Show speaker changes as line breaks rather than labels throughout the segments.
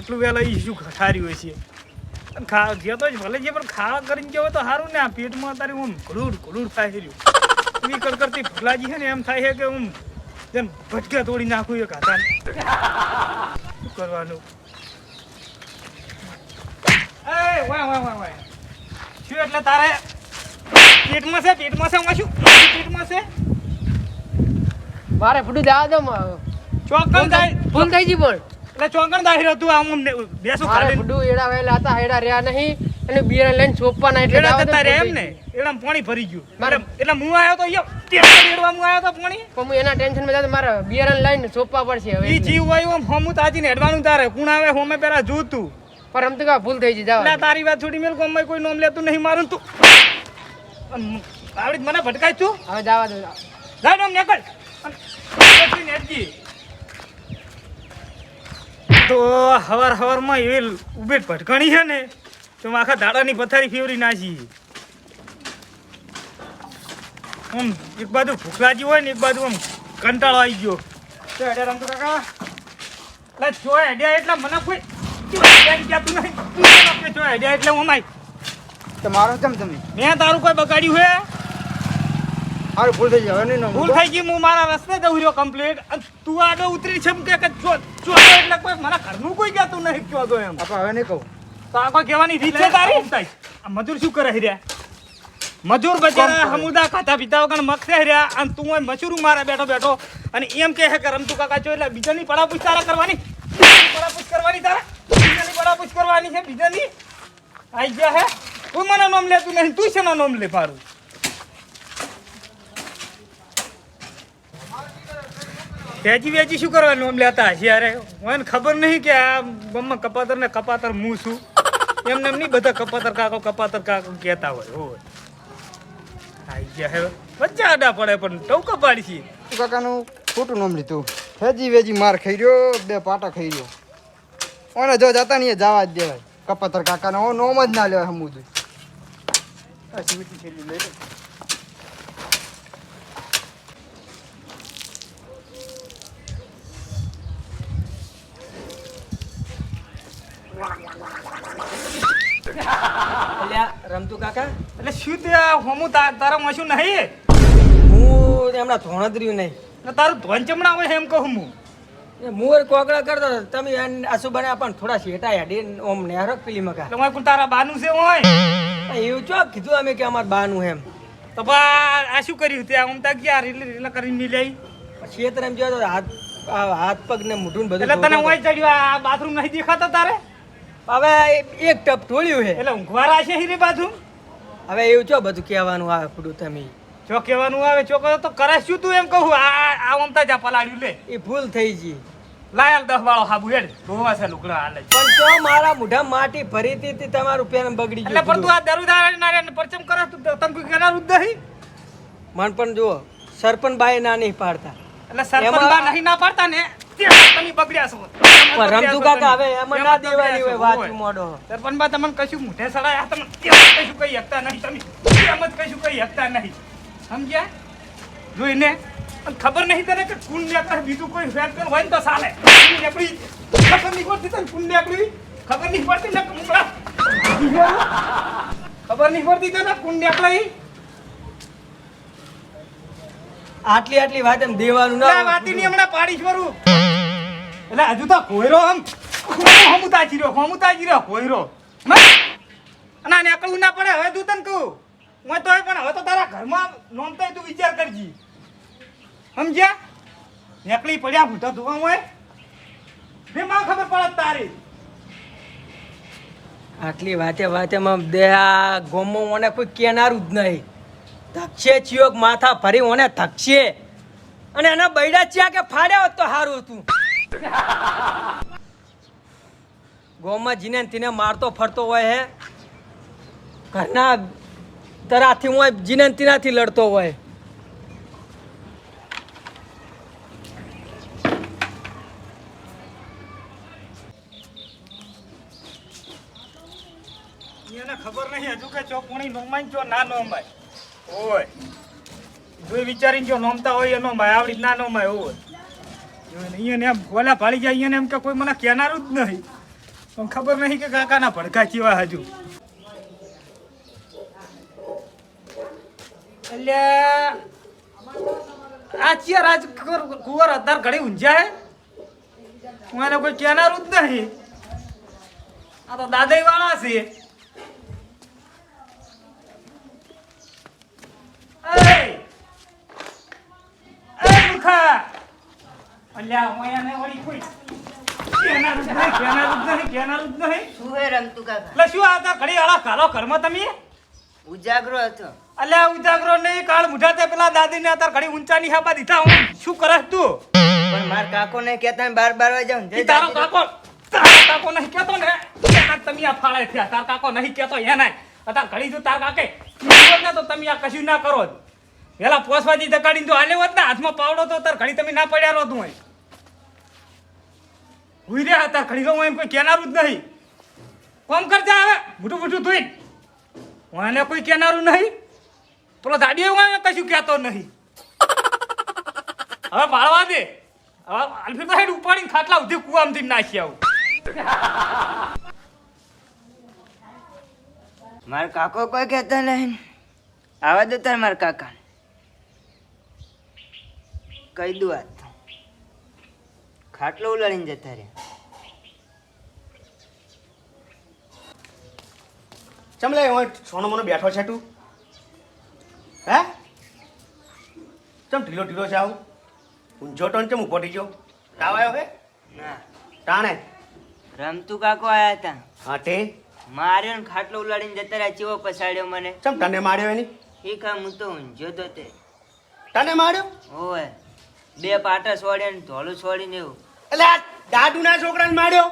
આટલું વહેલા એ શું ઠાર્યું હોય છે? અને ખા જે તો જ ભલે છે પણ ખાવા કરીને ગયો તો સારું ને આ પેટમાં તારે હું ઘડુડ ઘડુડ થાય રહ્યું એ કરતી ભગલાજી છે ને એમ થાય છે કે હું જેમ ભટકે તોડી નાખું એક હાથાને. શું કરવાનું? એ વાહ વાહ વાહ વાહ. શું એટલે તારે પેટમાં છે? પેટમાં છે હું શું? પેટમાં છે?
મારે ફૂટું જવા દો
ચોક્કસ થાય.
ફૂલ થઈ ગઈ પણ
એટલે ચોંકણ દાહી હતું આમ આમ બેસું
ફૂટું એડા વહેલા હતા એડા રહ્યા નહીં અને બિયર લઈને ચોપવાના એટલે
એડા જતા એમ ને
ગઈ.
પાણી ભરી ગયું.
મારે-
એટલે હું આવ્યો તો યો ટેસ્ટ રેડવા હું આવ્યો તો પાણી.
પણ હું એના ટેન્શનમાં જતો મારે બિયર લઈને ચોપવા પડશે હવે
ઈ જીવ હોય એમ હમું તાજી હેડવાનું તારે. કુણ આવે હોમે પેલા જોતું.
પણ કા ભૂલ થઈ ગઈ જવા
તારી વાત છોડી મેલ કોમ કોઈ નોમ લેતું નહીં મારું તું. આવડી મને ભટકાય તું.
હવે જવા દો.
જા નોમ નીકળ. નેટજી. તો હવાર હવારમાં એવી ઉભે જ ભટકણી છે ને તો આખા આખા દાડાની પથારી ફેવરી નાખી. આમ એક બાજુ ભૂખ લાગી હોય ને એક બાજુ આમ કંટાળો આવી ગયો. તો હેડે રમતો કાકા એટલે જો હેડ્યા એટલે મને કોઈ હેડ્યા કહેતું નહીં. જો હેડ્યા એટલે હું માય
તમારો કેમ તમે?
મેં તારું કોઈ બગાડ્યું હે?
મારું ભૂલ થઈ હવે નહીં
ભૂલ થઈ ગઈ હું મારા રસ્તે દઉં રહ્યો કમ્પ્લીટ તું આગળ ઉતરી છે એમ કે કે એટલે કોઈ મારા ઘરનું કોઈ કહેતું નહીં કયો તો એમ.
આપણે હવે નહીં કહું.
તો આ કોઈ કહેવાની રીત છે તારી? આ મજૂર શું કરે રહ્યા મજૂર બજાર હમુદા ખાતા પીતા વગર મગસે રહ્યા અને તું એ મજૂર મારે બેઠો બેઠો અને એમ કહે કે રમતું કાકા છો એટલે બીજાની પડાપૂછ તારા કરવાની. બીજાની પડાપૂછ કરવાની તારા. બીજાની પડાપૂછ કરવાની છે બીજાની. આઈ ગયા હે. તું મને નામ લેતું નહીં. તું છે નામ લે પારું વેજી વેજી શું કરવાનું? આમ લેતા હશે યાર. મને ખબર નહીં કે આ બમમાં કપાતર ને કપાતર હું છું. એમને એમ નહીં બધા કપાતર કાકો કપાતર કાકો કહેતા હોય હોય. આઈ ગયા હે. વચ્ચે આડા પડે પણ ટવકા પાડી છે.
તું કાકાનું ખોટું નામ લીધું. ફેજી વેજી માર ખાઈ રહ્યો બે પાટા ખાઈ રહ્યો ઓને જો જતા નહીં જવા જ દેવાય. કપાતર કાકાને ઓ નોમ જ ના લેવાય સમુદ્ર.
આ સિમેન્ટની થેલી લઈ લે.
અલ્યા રમતું કાકા?
એટલે શું તે હોમું તારા મશું નહીં
હું હમણાં ધોણદર્યું નહીં.
ને તારું ધોન ચમણા હોય એમ કહું હું?
એ મોર કોકડા કરતો તમે એન આસુબાને પણ થોડા શેટા હેડી ઓમ નેહરો પેલી મકા
એટલે કુલ તારા બાનું છે હોય
એવું ચો કીધું અમે કે અમાર બાનું એમ.
તો બા આ શું કર્યું ત્યાં આમ તા ગયા રીલે રીલે કરીને મિલાઈ
એ એમ જોયો તો હાથ હાથ પગ ને મોઢું બધું
એટલે તને હોય ચડ્યું આ બાથરૂમ નહીં દેખાતા તારે.
હવે એક ટપ ઢોળ્યું છે.
એટલે ઊંઘવારા છે હીરે બાજુ?
હવે એવું ચો બધું કહેવાનું આવે ફૂડું તમે.
જો કહેવાનું આવે છોકરો તો કરે શું તું એમ કહું? આ આ ઓમતા જા પલાડ્યું લે.
એ ભૂલ થઈ ગઈ.
લાયલ દસ વાળો હાબુ હેડ. ધોવા છે લુકડા હાલે.
પણ તો મારા મોઢા માટી ભરી હતી તમારું પેન બગડી
એટલે પણ તું આ દરુદાર નારે પરચમ કરે તું કોઈ કહેનારું જ
મન પણ જુઓ સરપંચ બાઈ ના નહીં પાડતા.
એટલે સરપંચ બા નહીં ના પાડતા ને? ત્યાં તમે બગડ્યા છો.
પણ રમતું કાકા હવે એમાં ના દેવાની હોય વાંચું મોડો
સરપંચ તમને કશું મુઠે સડાયા? તમે કશું કહી શકતા નહીં? તમે એમ જ કશું કહી શકતા નહીં? સમજ્યા? જોઈને ખબર નહીં તને કે કુંડ બીજું કોઈ હોય ને તો ચાલે. ખબર નહીં પડતી તને કુંડ નીકળી? ખબર નહીં પડતી ને મુકડા ખબર નહીં પડતી તને કુંડ નીકળે?
આટલી આટલી વાત એમ દેવાનું
ના
ના
વાતીની હમણાં પાડીશ વરું. એટલે હજુ તો કોયરો આમ હમુ તાજી રહ્યો હમુ તાજી રહ્યો કોયરો અને આને અકળું ના પડે, હવે તું તને કહું. હું તોય પણ હવે તો તારા ઘરમાં નોંધતાય તું વિચાર કરજી. સમજ્યા? નેકળી પડ્યા ભૂતા ધોવા હોય? બેમાં ખબર પડે તારી?
આટલી વાતે વાતેમાં દે આ ગોમો મને કોઈ કેનારું જ નહીં. ધક્ષે ચિયોક, માથા ફરી ઓને ધક્ષે અને એના બૈડા ચિયા કે ફાડ્યા હોત તો સારું હતું. ગોમાં જીને તીને મારતો ફરતો હોય હે. ઘરના તરાથી હોય જીને તીનાથી લડતો હોય.
એને ખબર નહીં હજુ કે ચોકણી નોમાય ને ચો ના નોમાય. ઓય. જોઈ વિચારીને જો નોમતા હોય એ નોમાય આવડી ના નોમાય હોય અહીંયા એમ ગોલા પાડી જાય અહીંયા એમ કે કોઈ મને કહેનારું જ નહીં. પણ ખબર નહીં કે કાકાના ભડકા ચેવા હજુ. એટલે આ ચિયા રાજ કુંવર અધાર ઘડી ઊંઝા હે? કોઈ કહેનારું જ નહીં. આ તો દાદાઈ વાળા છે. અલ્યા, હું અહીંયા ને વળી કોઈ કહેનારું જ નહીં, કહેનારું જ નહીં, કહેનારું જ નહીં.
શું હે રમતું કાકા?
એટલે શું આ તો ઘડી આળા કાલો ઘરમાં તમે?
ઉજાગરો હતો.
અલ્યા ઉજાગરો નહીં કાળ તે પેલા દાદી ને અત્યારે ઘડી ઊંચા ની દીધા હું. શું કરસ તું?
પણ માર કાકો ને કેતા બાર બાર વાગે જાઉં
ઈ તારો કાકો તારો કાકો નહીં કેતો ને. તમે આ ફાળે થયા તાર કાકો નહીં કેતો એના અત્યારે ઘડી જો તાર કાકે ને તો તમે આ કશું ના કરો પેલા પોસવાજી દકાડીને જો આલ્યો હોત ને હાથમાં પાવડો તો તાર ઘડી તમે ના પડ્યા રહો તું અહીં હુઈ રહ્યા હતા ખડી હું એમ કોઈ કહેનારું જ નહીં. કોમ કરતા હવે મોટું મોટું ધોઈ. હું એને કોઈ કહેનારું નહીં. પેલો દાડી હું કશું કહેતો નહીં. હવે બાળવા દે. હવે અલ્ફી હેડ ઉપાડીને ખાટલા ઉધી કુવામાંથી નાખી આવું.
માર કાકો કોઈ કહેતા નહીં. આવા દો તાર મારા કાકા કહી દઉં ખાટલો ઉલાડીને જતા રહ્યા.
ચમલે સોનો મોનો બેઠો છે તું? હે? ચમ ઢીલો ઢીલો છે આવું? ઊંઝો ટોન ચમ ઊભો થઈ ગયો? તાવ આવ્યો હે?
ના.
તાણે?
રમતું કાકો આયા હતા
હા તે
માર્યો ને ખાટલો ઉલાડીને જતા રહ્યા ચેવો પસાડ્યો મને?
ચમ તને માર્યો એની?
એ કામ હું તો ઊંઝો તો તે.
તને માર્યો?
ઓય. બે પાટા છોડ્યા ને ધોળું છોડીને એવું.
એટલે આ દાદુના છોકરાને માર્યો?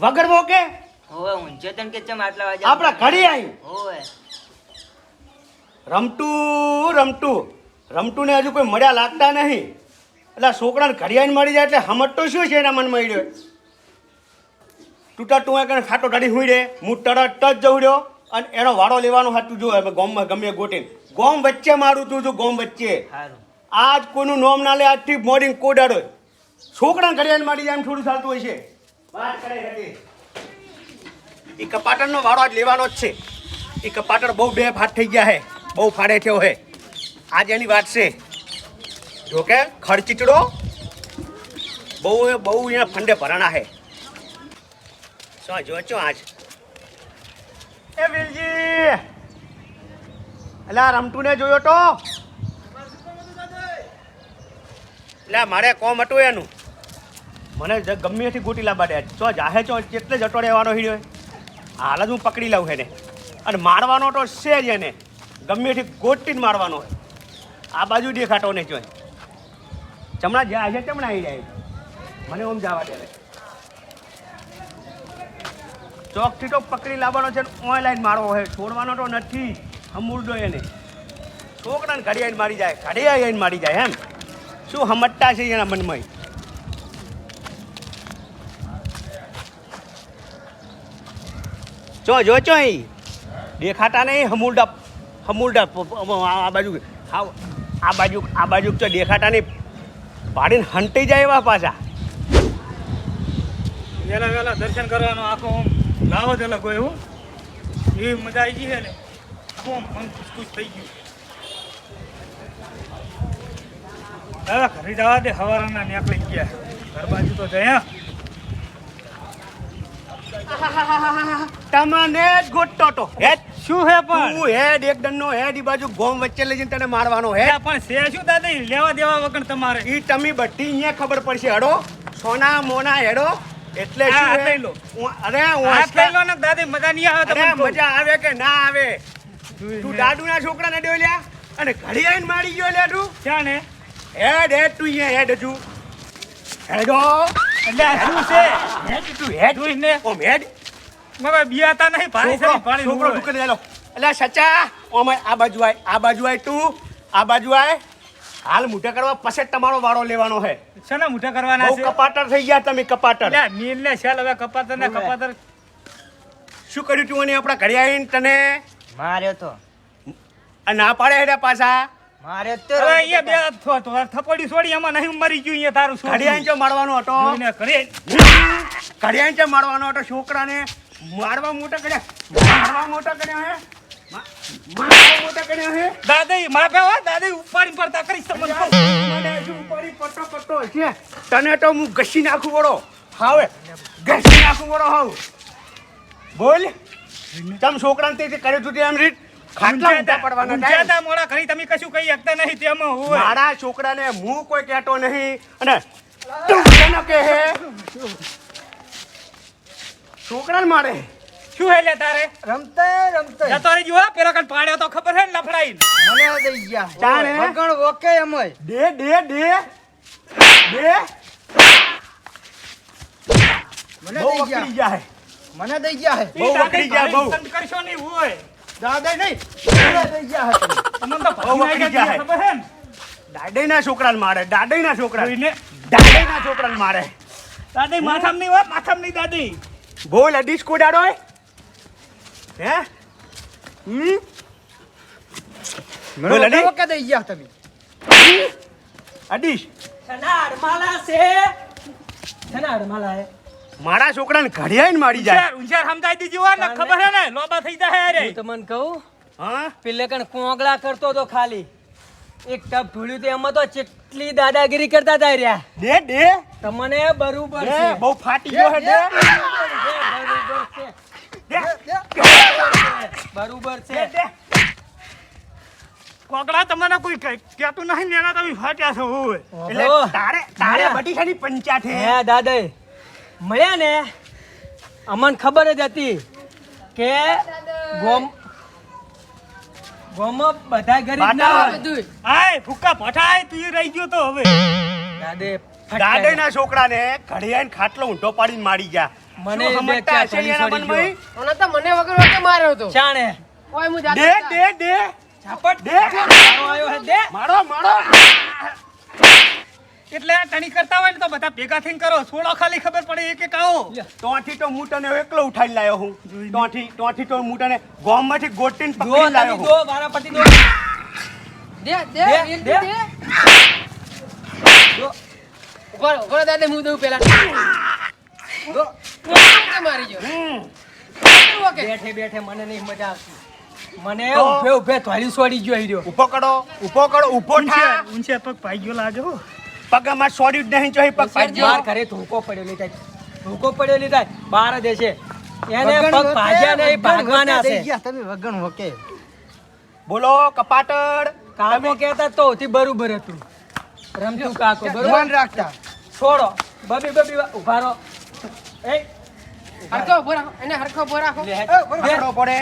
વગર મોકે
ઓવે ઊંચે તન કે ચમ આટલા વાગે
આપણા ઘડી આવી ઓવે રમટુ રમટુ. ને હજુ કોઈ મળ્યા લાગતા નહીં. એટલે છોકરાને ઘડિયાળ મળી જાય એટલે હમટતો શું છે એના મનમાં મળ્યો તૂટા તું કરીને ખાટો ટાડી હુઈ રે હું તરત જ જઉં રહ્યો. અને એનો વાળો લેવાનો હાથું જો હવે ગોમમાં ગમે ગોટીને. ગોમ વચ્ચે મારું તું છું ગોમ વચ્ચે. આજ કોઈનું નોમ ના લે આજથી મોર્નિંગ કોડાડો. છોકરાને ઘડિયાળ મારી જાય એમ થોડું ચાલતું હોય છે. વાત કરે હતી એ કપાટરનો વાળો આજ લેવાનો જ છે. એ કપાટર બહુ બે ફાટ થઈ ગયા હે. બહુ ફાડે થયો હે. આજ એની વાત છે. જો કે ખર્ચીચડો બહુ બહુ અહીંયા ફંડે ભરાણા હે. શું જો છો આજ? એ વિલજી! અલા રમટુને જોયો તો? એટલે મારે કોમ હતું એનું. મને ગમે ત્યાંથી ગોટી લાવવા દે ચો જાહે ચો કેટલે જટો રહેવાનો હીડ્યો હાલ જ હું પકડી લઉં એને. અને મારવાનો તો છે જ એને. ગમે ત્યાંથી ગોટીને મારવાનો હોય. આ બાજુ દેખાતો ને જોઈ ચમણા જ્યાં છે ચમણા આવી જાય. મને ઓમ જવા દે ચોકથી તો પકડી લાવવાનો છે ઓનલાઈન મારવો હોય. છોડવાનો તો નથી. હમુરડો એને. છોકરાને ઘડિયાળ મારી જાય, ઘડિયાળ મારી જાય એમ. શું હમટતા છે એના મનમાં? ચો જો ચો અહીં. દેખાતા નહીં પ- પ- આ બાજુ આ આ બાજુ આ બાજુ તો દેખાતા નહીં. પાડીને હંટી જાય એવા પાછા.
વેલા વેલા દર્શન કરવાનો આખો આમ લાવો જ અલગ હોય, હું. એવી મજા આવી ગઈ છે ને. આખું આમ મન ખુશ થઈ ગયું. દાદા, ઘરે જવા દે, સવારના નીકળી ગયા. ઘર બાજુ તો જયા
તમને જ ગોટતો તો હેડ
શું હે પણ?
તું હેડ એક દંડનો હેડ ઈ બાજુ ગોમ વચ્ચે લઈ જઈને તને મારવાનો હેડ.
પણ છે શું દાદા? લેવા દેવા વગર તમારે.
ઈ તમે બધી અહીંયા ખબર પડશે હડો. સોના મોના હેડો. એટલે શું હે? અરે
હાથ લઈ લો ને દાદી મજા નહીં આવે તમને
મજા આવે કે ના આવે?
તું.
દાદુના છોકરાને ડ્યો લ્યા અને ઘડી આવીને મારી ગયો લ્યા તું.
ક્યાં ને
હેડ હેડ તું અહીંયા હેડ હજુ. હેડો.
એટલે શું છે.
હેડ તું હેડ
જોઈ ને.
ઓમ હેડ
મારા બિયાતા નહીં પાણી
છોકરો
પાણી
છોકરો ઢુકડી લેલો એટલે સચા ઓમ આ બાજુ આય આ બાજુ આય તું આ બાજુ આય. હાલ મોટા કરવા પછી તમારો વાળો લેવાનો છે.
શેના મોટા કરવાના છે?
કપાટર થઈ ગયા તમે કપાટર
એટલે મિલ ને શેલ હવે કપાતર ને
હોવે.
કપાતર.
શું કર્યું તું અને આપણા ઘરે આવીને તને?
માર્યો તો.
આ ના પાડે હેડ્યા પાછા?
મારે તો
અહીંયા બે થો તો થપડી છોડી એમાં નહીં મરી ગયું અહીંયા તારું
ઘડિયાળ ચો મારવાનો હતો?
કરે
ચો મારવાનો હતો છોકરાને? મારવા મોટા કર્યા. મારવા મોટા કર્યા હે? મારવા મોટા કર્યા હે?
દાદા માફે હો દાદી ઉપાડી પડતા તમને કહું.
મને ઉપાડી પટ્ટો પટ્ટો છે તને તો હું ઘસી નાખું બોલો હાવે ઘસી નાખું વડો હાવ. બોલ. તમ છોકરાને તે કર્યું હતું એમ રીત? ખાટલા ઊંધા પડવાના
ઊંચા
થાય.
તા મોડા ખરી તમે કશું કહી શકતા નહીં તેમાં હોય.
મારા છોકરાને હું કોઈ કહેતો નહીં. અને તું કેનો કે છોકરાને મારે.
શું હે લે તારે?
રમતે રમતે.
જતો રહી જો પેલા કણ પાડ્યો તો ખબર હે ને લફડાઈ
મને દઈ ગયા.
ચાલે.
ઓકે એમય.
દે દે દે. દે.
મને દઈ ગયા. મને દઈ ગયા
બહુ વકરી ગયા, બહુ.
કરશો નહીં હોય.
દાદા નહીં. મને દઈ ગયા હે તમે.
તમને તો
બહુ
ભાગી
વકરી
નાખ્યા
જાય.
ખબર હે ને?
દાડેના છોકરાને મારે દાડેના છોકરા
જોઈને
દાડેના છોકરાને મારે.
દાદી માથામ નહીં હોય માથામ નહીં દાદી.
બોલ અડીશ કોડાડો હે. હમ?
મને
બોલ, અડી.
ઓકે દઈ ગયા તમે?
અડીશ
શેના અડમાલા છે. શેના અડમાલા હે.
મારા છોકરાને ઘડિયાળ મારી જાય.
ઉંજાર સમજાઈ દીધી હોય ને ખબર હે ને? લોબા થઈ જાય રે
હું તમને કહું
હા?
પેલે કણ કોંગળા કરતો તો ખાલી. એક ટપ ઢોળ્યું તો એમાં તો ચેટલી દાદાગીરી કરતા હતા રહ્યા.
દે દે.
તમને બરોબર છે.
બહુ ફાટી ગયો હે દે.
બરોબર છે. બરોબર છે.
કોકડા તમને કોઈ કહે- કહેતું નહીં ને એના તમે ફાટ્યા છો હોય
એટલે. તારે તારે બટીશાની પંચાયત હે.
દાદા મળ્યા ને અમને ખબર જ હતી કે ગોમ ગોમો બધા ગરીબ ના
બાટા.
હોય.
બધું
હાય ફૂકા પઠાય તું રહી ગયો તો હવે.
દાદે
દાડેના છોકરાને ઘડિયાળ ખાટલો ઊંટો પાડીને મારી ગયા.
મને
સમજતા હશે એના મનમાં?
અને તો મને વગર વગર માર્યો હતો.
ચાણે.
ઓય હું
દે દે દે.
ઝાપટ.
દે.
મારો આયો હે દે.
મારો મારો.
એટલે આ ટણી કરતા હોય ને તો બધા ભેગા થઈને કરો. સોળો ખાલી ખબર પડે એક એક આવો
તોથી તો હું તને એકલો ઉઠાઈ લાયો હું. તોથી તોથી તો હું તને ગોમમાંથી ગોટીને પકડી લાયો હું.
દો મારા પતિ દો
દે દે
દે, ઉપર
ઊભા ઊભા રહો દાદા હું દઉં પેલા
દો
મારી ગયો
હમ.
બેઠે બેઠે મને નહીં મજા આવતી. મને? ઉભે ઉભે થોડી સોડી ગયો હીરો
ઊભો કરો થા.
ઊંચે પગ ભાઈ ગયો લાજો
પગમાં સોડ્યું જ નહીં ચોહી પગ પાડી
બાર ઘરે ધોકો પડ્યો લીધા. ધોકો પડ્યો લીધા. બાર છે એને પગ ભાજ્યા નહીં ભાગવાના છે.
તમે વગણ ઓકે
બોલો કપાટડ
કાકો કહેતા તો થી બરોબર હતું. રમતું કાકો બરોબર?
રાખતા.
છોડો. બબી બબી ઊભા રહો. એ
હરખો ઊભો રાખો એને હરખો ઊભો રાખો.
એ, પડે.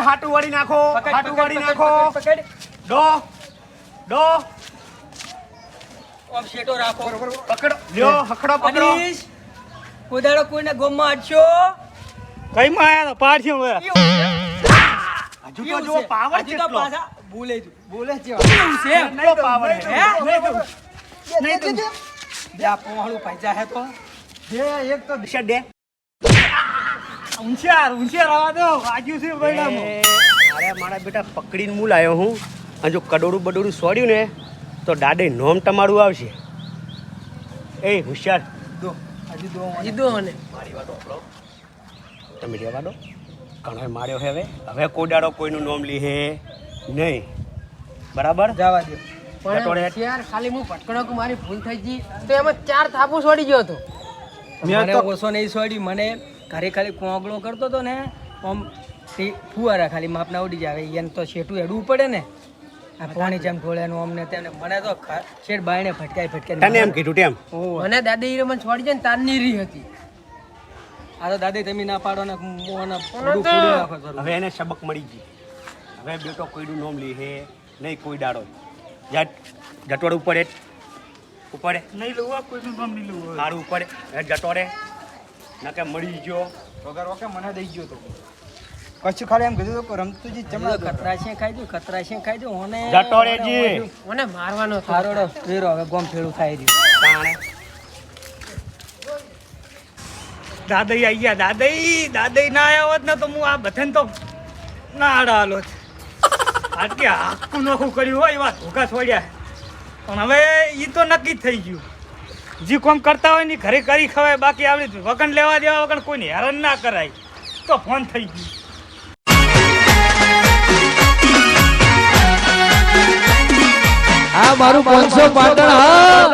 હાટુ વાળી નાખો
પકડ,
વાળી નાખો.
શેટો રાખો.
પકડો લ્યો હખડો પકડો
અનીશ, કોઈ ને કોઈને ગોમમાં અડશો
કઈ માં આયા પાછી હવે.
હજુ તો જો પાવર કેટલો?
પાછા ભૂલે જ.
બોલે છે.
કેવું છે?
કેટલો પાવર હે?
નહીં તો
બે આ પોહળું પૈસા હે તો.
જે એક તો
દિશા દે.
ઊંચાર ઊંચાર આવવા દો. આજુ છે બૈડામાં
અરે મારા બેટા પકડીને હું આવ્યો હું. અને જો કડોડું બડોડું સોડ્યું ને તો દાડે નોમ તમારું આવશે. એ હોશિયાર.
દો. હજી દો
હજી દો મને.
તમે રહેવા દો કણોય માર્યો હે હવે. હવે કોડાડો કોઈનું નામ લી હે નહીં. બરાબર?
જવા દે.
પણ યાર ખાલી હું ભટકણો કે મારી ભૂલ થઈ ગઈ. તો એમાં ચાર થાપુ છોડી ગયો હતો.
ઓછો નહીં છોડી મને ઘરે ખાલી કોંગળો કરતો હતો ને આમ ફુવારા ખાલી માપના ઉડી જાય. એને તો શેઠું એડવું પડે ને. આ પાણી જેમ ઢોળ્યાનું અમને તેમને મને તો શેઠ બાયણે ફટકાઈ ફટકાઈ
તને એમ કીધું તેમ
મને દાદી મને છોડી જાય ને તારની રી હતી.
આ તો દાદી તમે ના પાડો ને ફોડું
હવે એને સબક મળી ગઈ. હવે બેટો કોઈનું નોમ લી હે નહીં કોઈ દાડો. જા જટોડ ઉપર ઉપડે. ઉપર એ
નહીં લઉં કોઈનું કામ નહીં લઉં
સારું ઉપર એ જટોડે કે મળી ગયો.
વગર ઓકે મને દઈ ગયો તો. કશું ખાલી એમ કીધું તો રમતુજી ચમડા
ખતરા છે ખાઈ દઉં ખતરા છે ખાઈ દઉં. ઓને
જતો જી
ઓને મારવાનો
થારોડો ફેરો હવે ગોમ ફેરું ખાઈ રહ્યું.
દાદઈ આવી ગયા. દાદઈ દાદઈ ના આવ્યા હોત ને તો હું આ બધાને તો ના આડા હાલો આટલી આખું નોખું કર્યું હોય એવા ધોકા છોડ્યા. પણ હવે એ તો નક્કી જ થઈ ગયું. જે કોમ કરતા હોય ને ઘરે કરી ખવાય, બાકી આવડી વગણ લેવા દેવા વગણ કોઈને હેરાન ના કરાય. તો ફોન થઈ ગયું.
હા મારું પાંચસો પાટણ, હા.